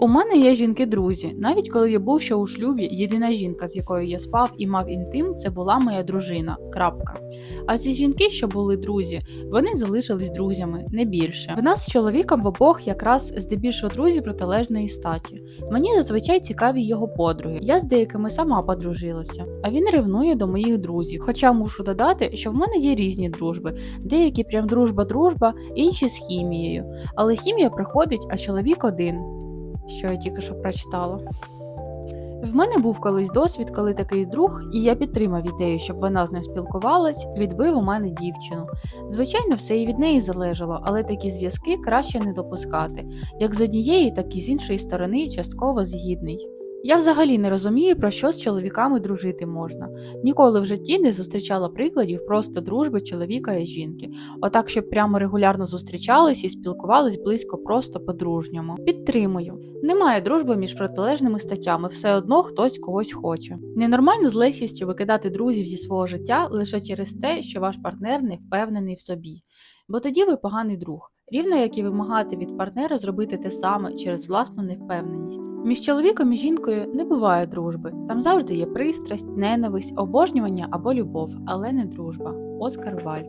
У мене є жінки-друзі. Навіть коли я був ще у шлюбі, єдина жінка, з якою я спав і мав інтим, це була моя дружина. Крапка. А ці жінки, що були друзі, вони залишились друзями, не більше. В нас з чоловіком в обох якраз здебільшого друзі протилежної статі. Мені зазвичай цікаві його подруги. Я з деякими сама подружилася, а він ревнує до моїх друзів. Хоча мушу додати, що в мене є різні дружби, деякі прям дружба-дружба, інші з хімією. Але хімія приходить, а чоловік один що я тільки що прочитала. В мене був колись досвід, коли такий друг, і я підтримав ідею, щоб вона з ним спілкувалась, відбив у мене дівчину. Звичайно, все і від неї залежало, але такі зв'язки краще не допускати, як з однієї, так і з іншої сторони частково згідний. Я взагалі не розумію, про що з чоловіками дружити можна. Ніколи в житті не зустрічала прикладів просто дружби чоловіка і жінки. Отак, щоб прямо регулярно зустрічались і спілкувались близько просто по-дружньому. Підтримую. Немає дружби між протилежними статтями, все одно хтось когось хоче. Ненормально з легкістю викидати друзів зі свого життя лише через те, що ваш партнер не впевнений в собі. Бо тоді ви поганий друг, рівно як і вимагати від партнера зробити те саме через власну невпевненість. Між чоловіком і жінкою не буває дружби. Там завжди є пристрасть, ненависть, обожнювання або любов, але не дружба. Оскар Вальд.